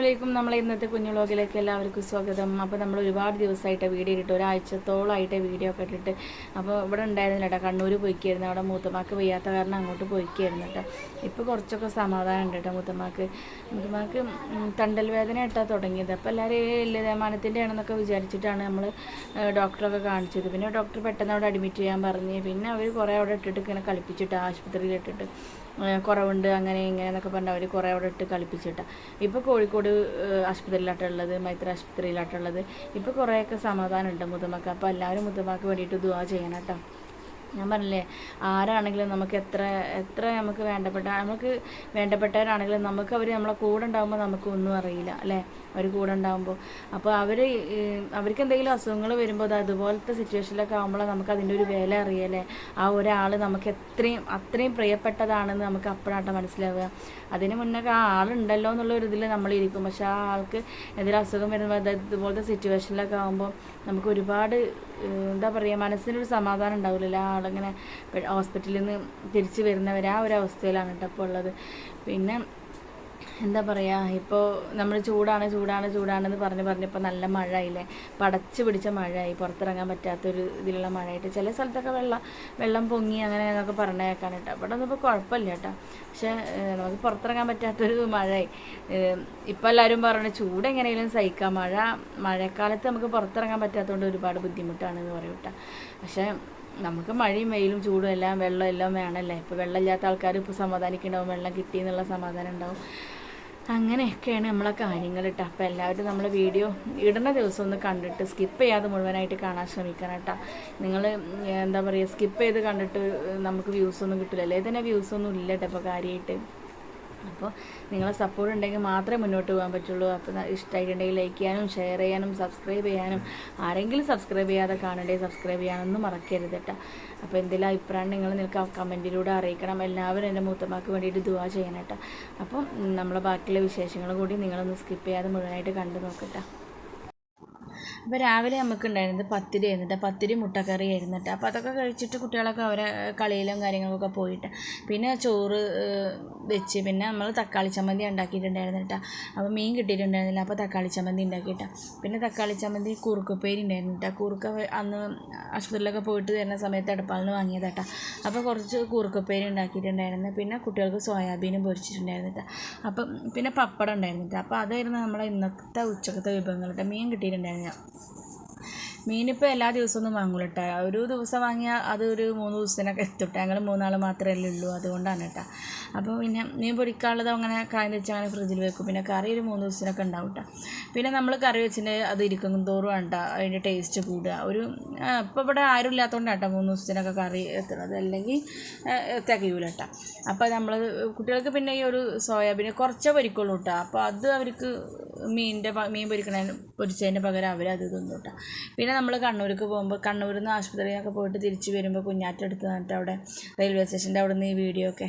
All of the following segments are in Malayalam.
അസ്സാമലൈക്കും നമ്മളെ ഇന്നത്തെ കുഞ്ഞു വ്ലോഗിലേക്ക് എല്ലാവർക്കും സ്വാഗതം. അപ്പോൾ നമ്മൾ ഒരുപാട് ദിവസമായിട്ട് വീഡിയോ ഇട്ടിട്ട് ഒരാഴ്ചത്തോളമായിട്ട് വീഡിയോ ഒക്കെ ഇട്ടിട്ട് അപ്പോൾ ഇവിടെ ഉണ്ടായിരുന്നില്ല കേട്ടോ കണ്ണൂർ പോയിക്കായിരുന്നു. അവിടെ മൂത്തമാക്ക് വയ്യാത്ത കാരണം അങ്ങോട്ട് പോയിക്കായിരുന്നു കേട്ടോ ഇപ്പോൾ കുറച്ചൊക്കെ സമാധാനം ഉണ്ട് കേട്ടോ മൂത്തമാക്ക്. മൂത്തമാക്ക് തണ്ടൽ വേദന ഇട്ടാൽ തുടങ്ങിയത്. അപ്പോൾ എല്ലാവരും ലതമാനത്തിന്റെ ആണെന്നൊക്കെ വിചാരിച്ചിട്ടാണ് നമ്മൾ ഡോക്ടറൊക്കെ കാണിച്ചത്. പിന്നെ ഡോക്ടർ പെട്ടെന്ന് അവിടെ അഡ്മിറ്റ് ചെയ്യാൻ പറഞ്ഞ്. പിന്നെ അവർ കുറേ അവിടെ ഇട്ടിട്ട് ഇങ്ങനെ കളിപ്പിച്ചിട്ട് ആശുപത്രിയിൽ ഇട്ടിട്ട് കുറവുണ്ട് അങ്ങനെ ഇങ്ങനെ എന്നൊക്കെ പറഞ്ഞ് അവർ കുറേ അവിടെ ഇട്ട് കളിപ്പിച്ചിട്ട്. ഇപ്പോൾ കോഴിക്കോട് ആശുപത്രിയിലാട്ടുള്ളത് മൈത്ര ആശുപത്രിയിലാട്ടുള്ളത് ഇപ്പോൾ കുറേയൊക്കെ സമാധാനമുണ്ട് മുതമക്ക്. അപ്പോൾ എല്ലാവരും മുതമാക്ക് വേണ്ടിയിട്ട് ദുവാ ചെയ്യണം കേട്ടോ ഞാൻ പറഞ്ഞില്ലേ ആരാണെങ്കിലും നമുക്ക് എത്ര എത്ര നമുക്ക് വേണ്ടപ്പെട്ട നമുക്ക് വേണ്ടപ്പെട്ടവരാണെങ്കിലും നമുക്ക് അവർ നമ്മളെ കൂടെ ഉണ്ടാകുമ്പോൾ നമുക്ക് ഒന്നും അറിയില്ല അല്ലേ? അവർ കൂടെ ഉണ്ടാകുമ്പോൾ അപ്പോൾ അവർ അവർക്ക് എന്തെങ്കിലും അസുഖങ്ങൾ വരുമ്പോൾ അത് അതുപോലത്തെ സിറ്റുവേഷനിലൊക്കെ ആകുമ്പോൾ നമുക്ക് അതിന്റെ ഒരു വില അറിയല്ലേ? ആ ഒരാൾ നമുക്ക് എത്രയും അത്രയും പ്രിയപ്പെട്ടതാണെന്ന് നമുക്ക് അപ്പോഴാട്ടോ മനസ്സിലാവുക. അതിന് മുന്നേ ആ ആളുണ്ടല്ലോ എന്നുള്ള ഒരു ഇതിൽ നമ്മളിരിക്കും പക്ഷെ ആ ആൾക്ക് എന്തെങ്കിലും അസുഖം വരുമ്പോൾ ഇതുപോലത്തെ സിറ്റുവേഷനിലൊക്കെ ആകുമ്പോൾ നമുക്ക് ഒരുപാട് എന്താ പറയുക മനസ്സിനൊരു സമാധാനം ഉണ്ടാവില്ല ആ ആളിങ്ങനെ ഹോസ്പിറ്റലിൽ നിന്ന് തിരിച്ചു വരുന്നവർ ആ ഒരു അവസ്ഥയിലാണ് കേട്ടോ ഉള്ളത്. പിന്നെ എന്താ പറയുക ഇപ്പോൾ നമ്മൾ ചൂടാണ് ചൂടാണ് ചൂടാണെന്ന് പറഞ്ഞ് പറഞ്ഞ് ഇപ്പോൾ നല്ല മഴ ആയില്ലേ പടച്ച് പിടിച്ച മഴയായി പുറത്തിറങ്ങാൻ പറ്റാത്തൊരു ഇതിലുള്ള മഴയായിട്ട്. ചില സ്ഥലത്തൊക്കെ വെള്ളം വെള്ളം പൊങ്ങി അങ്ങനെ എന്നൊക്കെ പറഞ്ഞേക്കാൻ കേട്ടോ. ഇവിടെ ഒന്നും ഇപ്പോൾ കുഴപ്പമില്ല കേട്ടോ. പക്ഷേ നമുക്ക് പുറത്തിറങ്ങാൻ പറ്റാത്തൊരു മഴയായി. ഇപ്പം എല്ലാവരും പറഞ്ഞു ചൂട് എങ്ങനെയെങ്കിലും സഹിക്കാം. മഴ മഴക്കാലത്ത് നമുക്ക് പുറത്തിറങ്ങാൻ പറ്റാത്തതുകൊണ്ട് ഒരുപാട് ബുദ്ധിമുട്ടാണെന്ന് പറയും കേട്ടോ. പക്ഷേ നമുക്ക് മഴയും വെയിലും ചൂടും എല്ലാം വെള്ളം എല്ലാം വേണമല്ലേ? ഇപ്പോൾ വെള്ളമില്ലാത്ത ആൾക്കാർ ഇപ്പോൾ സമാധാനിക്കുന്നുണ്ടാവും വെള്ളം കിട്ടി എന്നുള്ള സമാധാനം ഉണ്ടാവും. അങ്ങനെയൊക്കെയാണ് നമ്മളെ കാര്യങ്ങൾ കേട്ടോ അപ്പോൾ എല്ലാവരും നമ്മളെ വീഡിയോ ഇടുന്ന ദിവസം ഒന്ന് കണ്ടിട്ട് സ്കിപ്പ് ചെയ്യാതെ മുഴുവനായിട്ട് കാണാൻ ശ്രമിക്കണം കേട്ടോ നിങ്ങൾ എന്താ പറയുക സ്കിപ്പ് ചെയ്ത് കണ്ടിട്ട് നമുക്ക് വ്യൂസ് ഒന്നും കിട്ടില്ല അല്ലേ? തന്നെ വ്യൂസ് ഒന്നും ഇല്ല കേട്ടോ ഇപ്പോൾ കാര്യമായിട്ട് അപ്പോൾ നിങ്ങളെ സപ്പോർട്ട് ഉണ്ടെങ്കിൽ മാത്രമേ മുന്നോട്ട് പോകാൻ പറ്റുള്ളൂ. അപ്പോൾ ഇഷ്ടമായിട്ടുണ്ടെങ്കിൽ ലൈക്ക് ചെയ്യാനും ഷെയർ ചെയ്യാനും സബ്സ്ക്രൈബ് ചെയ്യാനും ആരെങ്കിലും സബ്സ്ക്രൈബ് ചെയ്യാതെ കാണണ്ടേ സബ്സ്ക്രൈബ് ചെയ്യാനൊന്നും മറക്കരുത് കേട്ടോ അപ്പോൾ എന്തെങ്കിലും അഭിപ്രായം നിങ്ങൾ നിങ്ങൾക്ക് കമന്റിലൂടെ അറിയിക്കണം. എല്ലാവരും എന്റെ മൂത്തമാക്ക് വേണ്ടിയിട്ട് ദുവാ ചെയ്യണം കേട്ടോ അപ്പം നമ്മളെ ബാക്കിയുള്ള വിശേഷങ്ങൾ കൂടി നിങ്ങളൊന്ന് സ്കിപ്പ് ചെയ്യാതെ മുഴുവനായിട്ട് കണ്ടു നോക്കട്ടെ അപ്പോൾ രാവിലെ നമുക്ക് ഉണ്ടായിരുന്നത് പത്തിരി ആയിരുന്നിട്ട് പത്തിരി മുട്ടക്കറി ആയിരുന്നിട്ട്. അപ്പോൾ അതൊക്കെ കഴിച്ചിട്ട് കുട്ടികളൊക്കെ അവരെ കളിയിലും കാര്യങ്ങൾക്കൊക്കെ പോയിട്ട്. പിന്നെ ചോറ് വെച്ച്. പിന്നെ നമ്മൾ തക്കാളി ചമ്മന്തി ഉണ്ടാക്കിയിട്ടുണ്ടായിരുന്നു കേട്ടോ അപ്പോൾ മീൻ കിട്ടിയിട്ടുണ്ടായിരുന്നില്ല അപ്പോൾ തക്കാളി ചമ്മന്തി ഉണ്ടാക്കിയിട്ടാ. പിന്നെ തക്കാളി ചമ്മന്തി കുറുക്കുപ്പേരി ഉണ്ടായിരുന്നു കുറുക്ക അന്ന് ആശുപത്രിയിലൊക്കെ പോയിട്ട് വരുന്ന സമയത്ത് അടുപ്പാളിന് വാങ്ങിയതാട്ടാ. അപ്പോൾ കുറച്ച് കുറുക്കുപ്പേരി ഉണ്ടാക്കിയിട്ടുണ്ടായിരുന്നു. പിന്നെ കുട്ടികൾക്ക് സോയാബീനും പൊരിച്ചിട്ടുണ്ടായിരുന്നു കേട്ടോ അപ്പം പിന്നെ പപ്പടം ഉണ്ടായിരുന്നു അപ്പോൾ അതായിരുന്നു നമ്മളെ ഇന്നത്തെ ഉച്ചക്കത്തെ വിഭവങ്ങൾ കേട്ടോ മീൻ കിട്ടിയിട്ടുണ്ടായിരുന്നു മീനിപ്പോൾ എല്ലാ ദിവസമൊന്നും വാങ്ങൂല കേട്ടോ ഒരു ദിവസം വാങ്ങിയാൽ അത് ഒരു മൂന്ന് ദിവസത്തിനൊക്കെ എത്തും. ഞങ്ങൾ മൂന്നാൾ മാത്രമല്ലേ ഉള്ളൂ. അതുകൊണ്ടാണ് കേട്ടോ അപ്പോൾ പിന്നെ മീൻ പൊടിക്കാനുള്ളത് അങ്ങനെ കായം വെച്ച് അങ്ങനെ ഫ്രിഡ്ജിൽ വെക്കും. പിന്നെ കറി ഒരു മൂന്ന് ദിവസത്തിനൊക്കെ ഉണ്ടാവും കേട്ടോ പിന്നെ നമ്മൾ കറി വെച്ചിട്ട് അത് ഇരിക്കും തോറും കേട്ടോ അതിന്റെ ടേസ്റ്റ് കൂടുക. ഒരു ഇപ്പോൾ ഇവിടെ ആരും ഇല്ലാത്തതുകൊണ്ടാണ് കേട്ടോ മൂന്ന് ദിവസത്തിനൊക്കെ കറി എത്തുന്നത് അല്ലെങ്കിൽ തികയൂല കേട്ടോ അപ്പോൾ നമ്മൾ കുട്ടികൾക്ക് പിന്നെ ഈ ഒരു സോയാബീൻ കുറച്ചേ പൊരിക്കുള്ളൂ കേട്ടോ അപ്പോൾ അത് അവർക്ക് മീനിന്റെ മീൻ പൊരിക്കണതിന് പൊരിച്ചതിന്റെ പകരം അവർ അത് തിന്നു കേട്ടോ പിന്നെ നമ്മൾ കണ്ണൂർക്ക് പോകുമ്പോൾ കണ്ണൂരിൽ നിന്ന് ആശുപത്രിയിലൊക്കെ പോയിട്ട് തിരിച്ച് വരുമ്പോൾ കുഞ്ഞാറ്റെടുത്ത് നിന്നിട്ട് അവിടെ റെയിൽവേ സ്റ്റേഷന്റെ അവിടെ നിന്ന് ഈ വീഡിയോ ഒക്കെ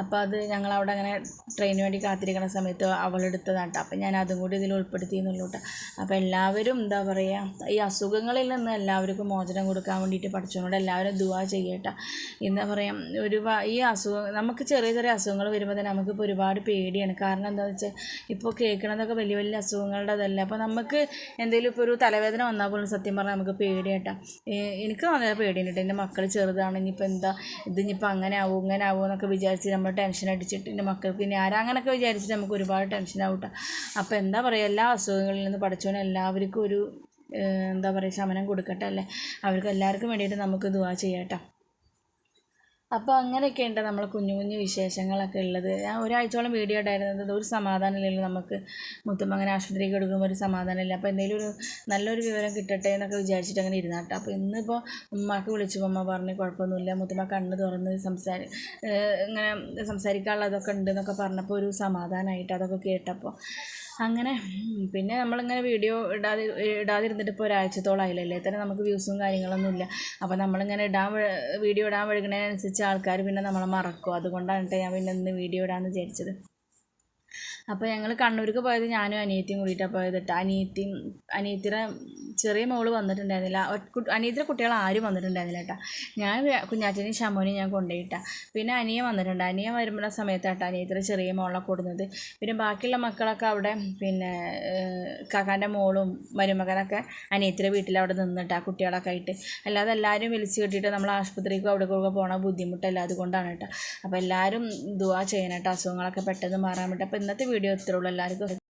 അപ്പോൾ അത് ഞങ്ങൾ അവിടെ അങ്ങനെ ട്രെയിനിന് വേണ്ടി കാത്തിരിക്കുന്ന സമയത്ത് അവളെടുത്തതാണ് കേട്ടോ അപ്പം ഞാൻ അതും കൂടി ഇതിൽ ഉൾപ്പെടുത്തി എന്നുള്ളൂ കേട്ടോ അപ്പോൾ എല്ലാവരും എന്താ പറയുക ഈ അസുഖങ്ങളിൽ നിന്ന് എല്ലാവർക്കും മോചനം കൊടുക്കാൻ വേണ്ടിയിട്ട് പഠിച്ചതുകൊണ്ട് എല്ലാവരും ദുവാ ചെയ്യട്ടെ. എന്താ പറയുക ഒരു ഈ അസുഖം നമുക്ക് ചെറിയ ചെറിയ അസുഖങ്ങൾ വരുമ്പോൾ തന്നെ നമുക്കിപ്പോൾ ഒരുപാട് പേടിയാണ്. കാരണം എന്താണെന്ന് വെച്ചാൽ ഇപ്പോൾ കേൾക്കണതൊക്കെ വലിയ വലിയ അസുഖങ്ങളുടെ അതല്ല അപ്പോൾ നമുക്ക് എന്തെങ്കിലും ഇപ്പോൾ ഒരു തലവേദന വന്നാൽ പോലും സത്യം പറഞ്ഞാൽ നമുക്ക് പേടിയാട്ടാ. എനിക്ക് നല്ല പേടിയുണ്ട് എന്റെ മക്കൾ ചെറുതാണ് ഇനിയിപ്പോൾ എന്താ ഇത് ഇനിയിപ്പോൾ അങ്ങനെ ആവും ഇങ്ങനെ ആവും എന്നൊക്കെ വിചാരിച്ച് നമ്മൾ ടെൻഷൻ അടിച്ചിട്ട് എന്റെ മക്കൾക്ക് ഇനി ആരാ അങ്ങനെയൊക്കെ വിചാരിച്ചിട്ട് നമുക്ക് ഒരുപാട് ടെൻഷൻ ആവട്ടെ അപ്പോൾ എന്താ പറയുക എല്ലാ അസുഖങ്ങളിൽ നിന്ന് പഠിച്ചോണ്ട് എല്ലാവർക്കും ഒരു എന്താ പറയുക ശമനം കൊടുക്കട്ടെ അല്ലേ? അവർക്ക് എല്ലാവർക്കും വേണ്ടിയിട്ട് നമുക്ക് ദുവാ ചെയ്യാം കേട്ടോ അപ്പോൾ അങ്ങനെയൊക്കെയുണ്ട് നമ്മൾ കുഞ്ഞു കുഞ്ഞു വിശേഷങ്ങളൊക്കെ ഉള്ളത്. ഞാൻ ഒരാഴ്ചയോളം വീഡിയോ ഇടായിരുന്നത് ഒരു സമാധാനമില്ലല്ലോ നമുക്ക്. മുത്തും അങ്ങനെ ആശുപത്രിക്ക് കൊടുക്കുമ്പോൾ ഒരു സമാധാനമില്ല. അപ്പോൾ എന്തെങ്കിലും ഒരു നല്ലൊരു വിവരം കിട്ടട്ടെ എന്നൊക്കെ വിചാരിച്ചിട്ട് അങ്ങനെ ഇരുന്നാട്ടോ. അപ്പോൾ ഇന്നിപ്പോൾ ഉമ്മാക്ക് വിളിച്ചപ്പോൾ അമ്മ പറഞ്ഞു കുഴപ്പമൊന്നുമില്ല. മുത്തുമ്മ കണ്ണ് തുറന്ന് സംസാര ഇങ്ങനെ സംസാരിക്കാനുള്ളതൊക്കെ ഉണ്ട് എന്നൊക്കെ പറഞ്ഞപ്പോൾ ഒരു സമാധാനമായിട്ട് അതൊക്കെ കേട്ടപ്പോൾ അങ്ങനെ പിന്നെ നമ്മളിങ്ങനെ വീഡിയോ ഇടാതി ഇടാതിരുന്നിട്ട് ഇപ്പോൾ ഒരാഴ്ചത്തോളമായില്ലല്ലേ തന്നെ നമുക്ക് വ്യൂസും കാര്യങ്ങളൊന്നും ഇല്ല. അപ്പോൾ നമ്മളിങ്ങനെ ഇടാൻ വീഡിയോ ഇടാൻ വഴുകുന്നതിനനുസരിച്ച് ആൾക്കാർ പിന്നെ നമ്മളെ മറക്കും. അതുകൊണ്ടാണ് ഞാൻ പിന്നെ ഇന്ന് വീഡിയോ ഇടാമെന്ന് വിചാരിച്ചത്. അപ്പോൾ ഞങ്ങൾ കണ്ണൂർക്ക് പോയത് ഞാനും അനിയത്തിയും കൂടിയിട്ടാണ് പോയത് കേട്ടോ അനിയത്തിയും അനിയത്തിയുടെ ചെറിയ മോൾ വന്നിട്ടുണ്ടായിരുന്നില്ല. അനിയത്തിയുടെ കുട്ടികൾ ആരും വന്നിട്ടുണ്ടായിരുന്നില്ല കേട്ടോ ഞാൻ കുഞ്ഞാറ്റനെയും ഷമോനെയും ഞാൻ കൊണ്ടുപോയിട്ട പിന്നെ അനിയൻ വന്നിട്ടുണ്ട്. അനിയൻ വരുമ്പോൾ സമയത്താട്ടോ അനിയത്തിയുടെ ചെറിയ മോളെ കൊടുന്നത്. പിന്നെ ബാക്കിയുള്ള മക്കളൊക്കെ അവിടെ പിന്നെ കാക്കാന്റെ മോളും മരുമകനൊക്കെ അനിയത്തിയുടെ വീട്ടിൽ അവിടെ നിന്നിട്ടാ കുട്ടികളൊക്കെ ആയിട്ട്. അല്ലാതെ എല്ലാവരും വിളിച്ച് കെട്ടിയിട്ട് നമ്മൾ ആശുപത്രിക്കോ അവിടെ കൂടെ പോകണ ബുദ്ധിമുട്ടല്ല അതുകൊണ്ടാണ് കേട്ടോ അപ്പോൾ എല്ലാവരും ദുവാ ചെയ്യണം കേട്ടോ അസുഖങ്ങളൊക്കെ പെട്ടെന്ന് മാറാൻ വേണ്ടി. അപ്പോൾ ഇന്നത്തെ വീഡിയോ ഇത്രയുള്ളൂ എല്ലാവർക്കും.